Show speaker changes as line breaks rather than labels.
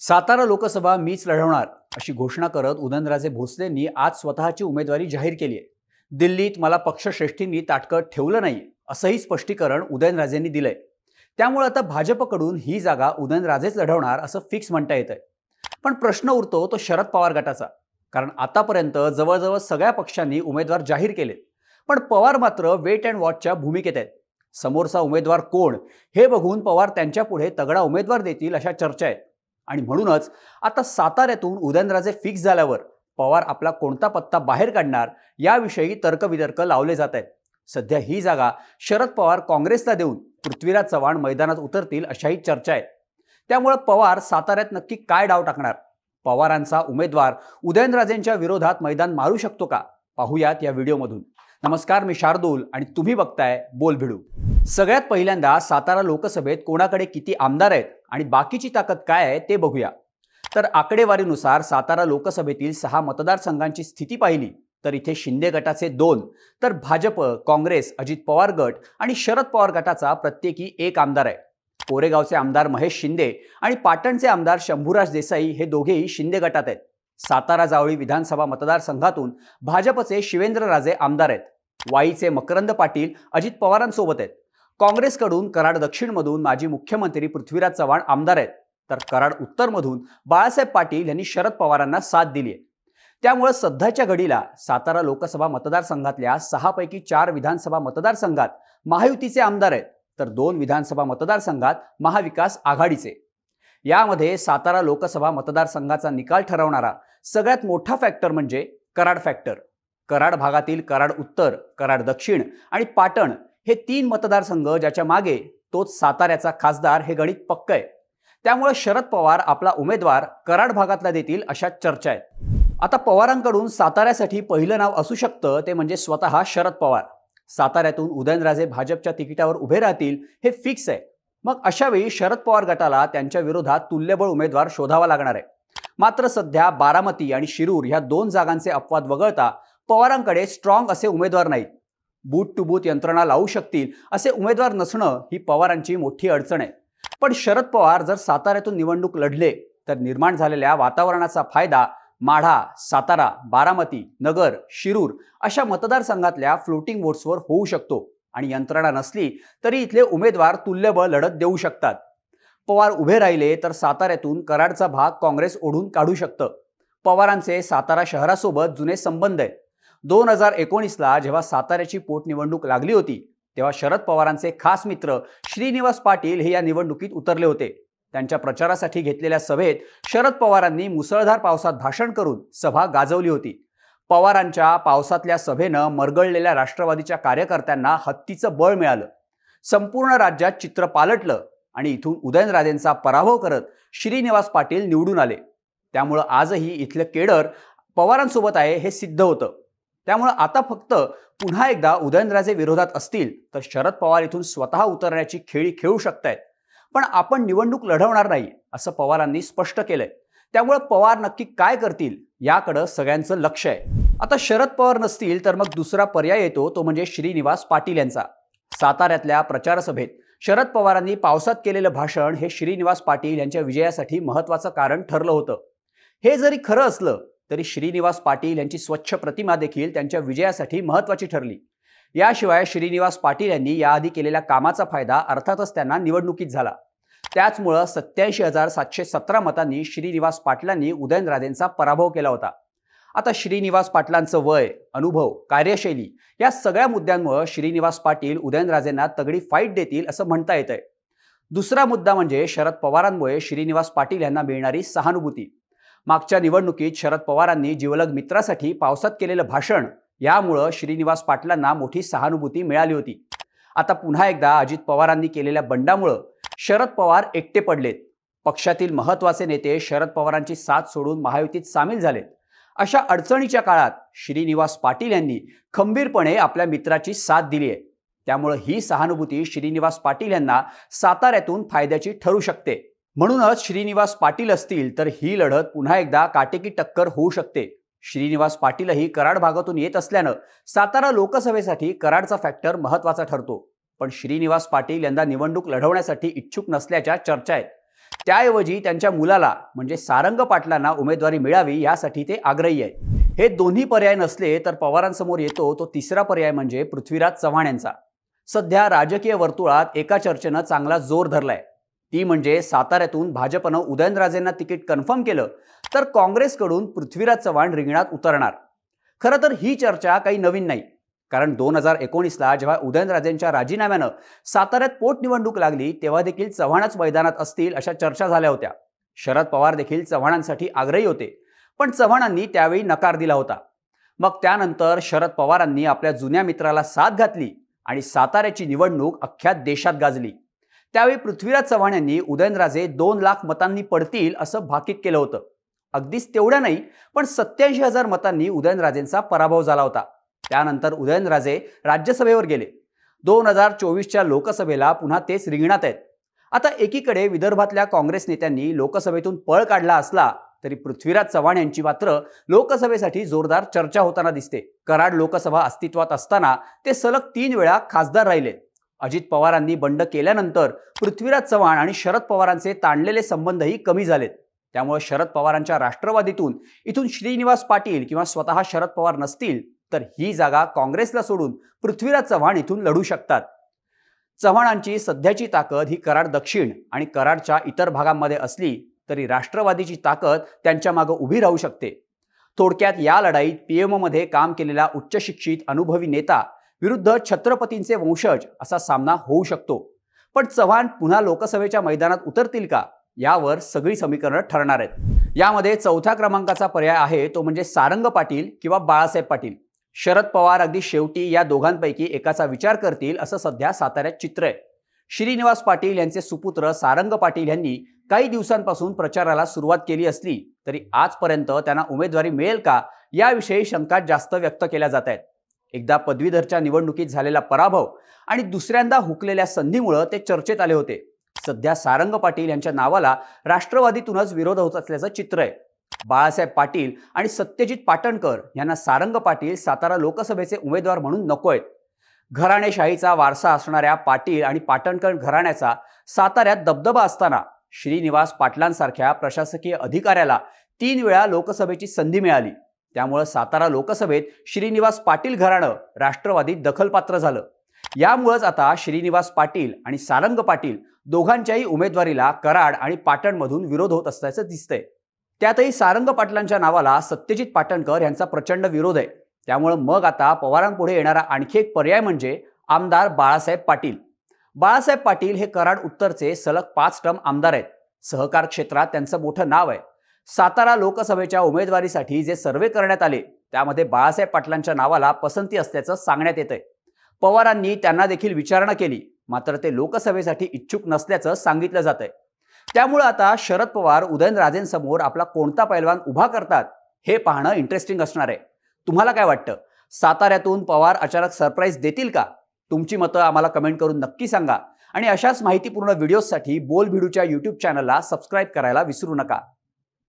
सातारा लोकसभा मीच लढवणार अशी घोषणा करत उदयनराजे भोसलेंनी आज स्वतःची उमेदवारी जाहीर केली आहे. दिल्लीत मला पक्षश्रेष्ठींनी ताटकत ठेवलं नाही असंही स्पष्टीकरण उदयनराजेंनी दिलंय. त्यामुळे आता भाजपकडून ही जागा उदयनराजेच लढवणार असं फिक्स म्हणता येत आहे पण प्रश्न उरतो तो शरद पवार गटाचा. कारण आतापर्यंत जवळजवळ सगळ्या पक्षांनी उमेदवार जाहीर केलेत. पण पवार मात्र वेट अँड वॉचच्या भूमिकेत आहेत. समोरचा उमेदवार कोण हे बघून पवार त्यांच्यापुढे तगडा उमेदवार देतील अशा चर्चा आहेत. आणि म्हणूनच आता साताऱ्यातून उदयनराजे फिक्स झाल्यावर पवार आपला कोणता पत्ता बाहेर काढणार याविषयी तर्कवितर्क लावले जात आहेत. सध्या ही जागा शरद पवार काँग्रेसला देऊन पृथ्वीराज चव्हाण मैदानात उतरतील अशाही चर्चा आहेत. त्यामुळे पवार साताऱ्यात नक्की काय डाव टाकणार? पवारांचा उमेदवार उदयनराजेंच्या विरोधात मैदान मारू शकतो का? पाहूयात या व्हिडिओमधून. नमस्कार मी शार्दूल आणि तुम्ही बघताय बोल भिडू सगळ्यात पहिल्यांदा सातारा लोकसभेत कोणाकडे किती आमदार आहेत? आणि बाकीची ताकद काय आहे ते बघूया. तर आकडेवारीनुसार सातारा लोकसभेतील सहा मतदारसंघांची स्थिती पाहिली तर इथे शिंदे गटाचे दोन तर भाजप काँग्रेस अजित पवार गट आणि शरद पवार गटाचा प्रत्येकी एक आमदार आहे. कोरेगावचे आमदार महेश शिंदे आणि पाटणचे आमदार शंभूराज देसाई हे दोघेही शिंदे गटात आहेत. सातारा जावळी विधानसभा मतदारसंघातून भाजपचे शिवेंद्रराजे आमदार आहेत. वाईचे मकरंद पाटील अजित पवारांसोबत आहेत. काँग्रेसकडून कराड दक्षिणमधून माजी मुख्यमंत्री पृथ्वीराज चव्हाण आमदार आहेत. तर कराड उत्तरमधून बाळासाहेब पाटील यांनी शरद पवारांना साथ दिली आहे त्यामुळे सध्याच्या घडीला सातारा लोकसभा मतदारसंघातल्या सहापैकी चार विधानसभा मतदारसंघात महायुतीचे आमदार आहेत. तर दोन विधानसभा मतदारसंघात महाविकास आघाडीचे. यामध्ये सातारा लोकसभा मतदारसंघाचा निकाल ठरवणारा सगळ्यात मोठा फॅक्टर म्हणजे कराड फॅक्टर कराड भागातील कराड उत्तर कराड दक्षिण आणि पाटण हे तीन मतदारसंघ ज्याच्या मागे तोच साताऱ्याचा खासदार हे गणित पक्क आहे. त्यामुळे शरद पवार आपला उमेदवार कराड भागातला देतील अशा चर्चा आहेत. आता पवारांकडून साताऱ्यासाठी पहिलं नाव असू शकतं ते म्हणजे स्वतः शरद पवार. साताऱ्यातून उदयनराजे भाजपच्या तिकिटावर उभे राहतील हे फिक्स आहे. मग अशावेळी शरद पवार गटाला त्यांच्या विरोधात तुल्यबळ उमेदवार शोधावा लागणार आहे. मात्र सध्या बारामती आणि शिरूर ह्या दोन जागांचे अपवाद वगळता पवारांकडे स्ट्रॉंग असे उमेदवार नाहीत. बूथ टू बूथ यंत्रणा लावू शकतील असे उमेदवार नसणं ही पवारांची मोठी अडचण आहे. पण शरद पवार जर साताऱ्यातून निवडणूक लढले तर निर्माण झालेल्या वातावरणाचा फायदा माढा सातारा बारामती नगर शिरूर अशा मतदारसंघातल्या फ्लोटिंग वोट्सवर होऊ शकतो आणि यंत्रणा नसली तरी इथले उमेदवार तुल्यबळ लढत देऊ शकतात. पवार उभे राहिले तर साताऱ्यातून कराडचा भाग काँग्रेस ओढून काढू शकतं. पवारांचे सातारा शहरासोबत जुने संबंध आहेत. दोन हजार एकोणीसला जेव्हा साताऱ्याची पोटनिवडणूक लागली होती तेव्हा शरद पवारांचे खास मित्र श्रीनिवास पाटील हे या निवडणुकीत उतरले होते. त्यांच्या प्रचारासाठी घेतलेल्या सभेत शरद पवारांनी मुसळधार पावसात भाषण करून सभा गाजवली होती. पवारांच्या पावसातल्या सभेनं मरगळलेल्या राष्ट्रवादीच्या कार्यकर्त्यांना हत्तीचं बळ मिळालं. संपूर्ण राज्यात चित्र पालटलं आणि इथून उदयनराजेंचा पराभव करत श्रीनिवास पाटील निवडून आले. त्यामुळं आजही इथलं केडर पवारांसोबत आहे हे सिद्ध होतं. त्यामुळं आता फक्त पुन्हा एकदा उदयनराजे विरोधात असतील तर शरद पवार इथून स्वतः उतरण्याची खेळी खेळू शकतायत. पण आपण निवडणूक लढवणार नाही असं पवारांनी स्पष्ट केलंय. त्यामुळे पवार नक्की काय करतील याकडं सगळ्यांचं लक्ष आहे. आता शरद पवार नसतील तर मग दुसरा पर्याय येतो तो म्हणजे श्रीनिवास पाटील यांचा. साताऱ्यातल्या प्रचारसभेत शरद पवारांनी पावसात केलेलं भाषण हे श्रीनिवास पाटील यांच्या विजयासाठी महत्वाचं कारण ठरलं होतं. हे जरी खरं असलं तरी श्रीनिवास पाटील यांची स्वच्छ प्रतिमा देखील त्यांच्या विजयासाठी महत्वाची ठरली. याशिवाय श्रीनिवास पाटील यांनी याआधी केलेल्या कामाचा फायदा अर्थातच त्यांना निवडणुकीत झाला. त्याचमुळं सत्याऐंशी हजार सातशे सतरा मतांनी श्रीनिवास पाटलांनी उदयनराजेंचा पराभव केला होता. आता श्रीनिवास पाटलांचं वय अनुभव कार्यशैली या सगळ्या मुद्द्यांमुळे श्रीनिवास पाटील उदयनराजेंना तगडी फाईट देतील असं म्हणता येत आहे दुसरा मुद्दा म्हणजे शरद पवारांमुळे श्रीनिवास पाटील यांना मिळणारी सहानुभूती. मागच्या निवडणुकीत शरद पवारांनी जिवलग मित्रासाठी पावसात केलेलं भाषण यामुळं श्रीनिवास पाटलांना मोठी सहानुभूती मिळाली होती. आता पुन्हा एकदा अजित पवारांनी केलेल्या बंडामुळं शरद पवार एकटे पडलेत. पक्षातील महत्त्वाचे नेते शरद पवारांची साथ सोडून महायुतीत सामील झालेत. अशा अडचणीच्या काळात श्रीनिवास पाटील यांनी खंबीरपणे आपल्या मित्राची साथ दिली आहे. त्यामुळं ही सहानुभूती श्रीनिवास पाटील यांना साताऱ्यातून फायद्याची ठरू शकते. म्हणूनच श्रीनिवास पाटील असतील तर ही लढत पुन्हा एकदा काटेकी टक्कर होऊ शकते. श्रीनिवास पाटीलही कराड भागातून येत असल्यानं सातारा लोकसभेसाठी कराडचा फॅक्टर महत्त्वाचा ठरतो. पण श्रीनिवास पाटील यंदा निवडणूक लढवण्यासाठी इच्छुक नसल्याच्या चर्चा आहेत. त्याऐवजी त्यांच्या मुलाला म्हणजे सारंग पाटलांना उमेदवारी मिळावी यासाठी ते आग्रही आहे हे दोन्ही पर्याय नसले तर पवारांसमोर येतो तो तिसरा पर्याय म्हणजे पृथ्वीराज चव्हाण यांचा. सध्या राजकीय वर्तुळात एका चर्चेनं चांगला जोर धरलाय. ती म्हणजे साताऱ्यातून भाजपनं उदयनराजेंना तिकीट कन्फर्म केलं तर काँग्रेसकडून पृथ्वीराज चव्हाण रिंगणात उतरणार. खरं तर ही चर्चा काही नवीन नाही. कारण दोन हजार एकोणीसला जेव्हा उदयनराजेंच्या राजीनाम्यानं साताऱ्यात पोटनिवडणूक लागली तेव्हा देखील चव्हाणच मैदानात असतील अशा चर्चा झाल्या होत्या. शरद पवार देखील चव्हाणांसाठी आग्रही होते पण चव्हाणांनी त्यावेळी नकार दिला होता. मग त्यानंतर शरद पवारांनी आपल्या जुन्या मित्राला साथ घातली आणि साताऱ्याची निवडणूक अख्ख्या देशात गाजली. त्यावेळी पृथ्वीराज चव्हाण यांनी उदयनराजे दोन लाख मतांनी पडतील असं भाकीत केलं होतं. अगदीच तेवढ्या नाही पण सत्याऐंशी हजार मतांनी उदयनराजेंचा पराभव झाला होता. त्यानंतर उदयनराजे राज्यसभेवर गेले. दोन हजार चोवीसच्या लोकसभेला पुन्हा तेच रिंगणात आहेत. आता एकीकडे विदर्भातल्या काँग्रेस नेत्यांनी लोकसभेतून पळ काढला असला तरी पृथ्वीराज चव्हाण यांची मात्र लोकसभेसाठी जोरदार चर्चा होताना दिसते. कराड लोकसभा अस्तित्वात असताना ते सलग तीन वेळा खासदार राहिले. अजित पवारांनी बंड केल्यानंतर पृथ्वीराज चव्हाण आणि शरद पवारांचे ताणलेले संबंधही कमी झालेत. त्यामुळे शरद पवारांच्या राष्ट्रवादीतून इथून श्रीनिवास पाटील किंवा स्वतः शरद पवार नसतील तर ही जागा काँग्रेसला सोडून पृथ्वीराज चव्हाण इथून लढू शकतात. चव्हाणांची सध्याची ताकद ही कराड दक्षिण आणि कराडच्या इतर भागांमध्ये असली तरी राष्ट्रवादीची ताकद त्यांच्या मागे उभी राहू शकते. थोडक्यात या लढाईत पीएमओमध्ये काम केलेला उच्च शिक्षित अनुभवी नेता विरुद्ध छत्रपतींचे वंशज असा सामना होऊ शकतो. पण चव्हाण पुन्हा लोकसभेच्या मैदानात उतरतील का? यावर सगळी समीकरणं ठरणार आहेत. यामध्ये चौथ्या क्रमांकाचा पर्याय आहे तो म्हणजे सारंग पाटील किंवा बाळासाहेब पाटील. शरद पवार अगदी शेवटी या दोघांपैकी एकाचा विचार करतील असं सध्या साताऱ्यात चित्र आहे. श्रीनिवास पाटील यांचे सुपुत्र सारंग पाटील यांनी काही दिवसांपासून प्रचाराला सुरुवात केली असली तरी आजपर्यंत त्यांना उमेदवारी मिळेल का? याविषयी शंका जास्त व्यक्त केल्या जात आहेत. एकदा पदवीधरच्या निवडणुकीत झालेला पराभव आणि दुसऱ्यांदा हुकलेल्या संधीमुळं ते चर्चेत आले होते. सध्या सारंग पाटील यांच्या नावाला राष्ट्रवादीतूनच विरोध होत असल्याचं चित्र आहे. बाळासाहेब पाटील आणि सत्यजित पाटणकर यांना सारंग पाटील सातारा लोकसभेचे उमेदवार म्हणून नको आहेत. घराणेशाहीचा वारसा असणाऱ्या पाटील आणि पाटणकर घराण्याचा साताऱ्यात दबदबा असताना श्रीनिवास पाटलांसारख्या प्रशासकीय अधिकाऱ्याला तीन वेळा लोकसभेची संधी मिळाली. त्यामुळं सातारा लोकसभेत श्रीनिवास पाटील घराणं राष्ट्रवादीत दखलपात्र झालं. यामुळंच आता श्रीनिवास पाटील आणि सारंग पाटील दोघांच्याही उमेदवारीला कराड आणि पाटणमधून विरोध होत असल्याचं दिसतंय. त्यातही सारंग पाटलांच्या नावाला सत्यजित पाटणकर यांचा प्रचंड विरोध आहे. त्यामुळं मग आता पवारांपुढे येणारा आणखी एक पर्याय म्हणजे आमदार बाळासाहेब पाटील. बाळासाहेब पाटील हे कराड उत्तरचे सलग पाच टर्म आमदार आहेत. सहकार क्षेत्रात त्यांचं मोठं नाव आहे. सातारा लोकसभेच्या उमेदवारीसाठी जे सर्वे करण्यात आले त्यामध्ये बाळासाहेब पाटलांच्या नावाला पसंती असल्याचं सांगण्यात येत आहे पवारांनी त्यांना देखील विचारणा केली मात्र ते लोकसभेसाठी इच्छुक नसल्याचं सांगितलं जात आहे त्यामुळं आता शरद पवार उदयनराजेंसमोर आपला कोणता पैलवान उभा करतात हे पाहणं इंटरेस्टिंग असणार आहे. तुम्हाला काय वाटतं? साताऱ्यातून पवार अचानक सरप्राईज देतील का? तुमची मतं आम्हाला कमेंट करून नक्की सांगा. आणि अशाच माहितीपूर्ण व्हिडिओजसाठी बोल भिडूच्या यूट्यूब चॅनलला सबस्क्राईब करायला विसरू नका.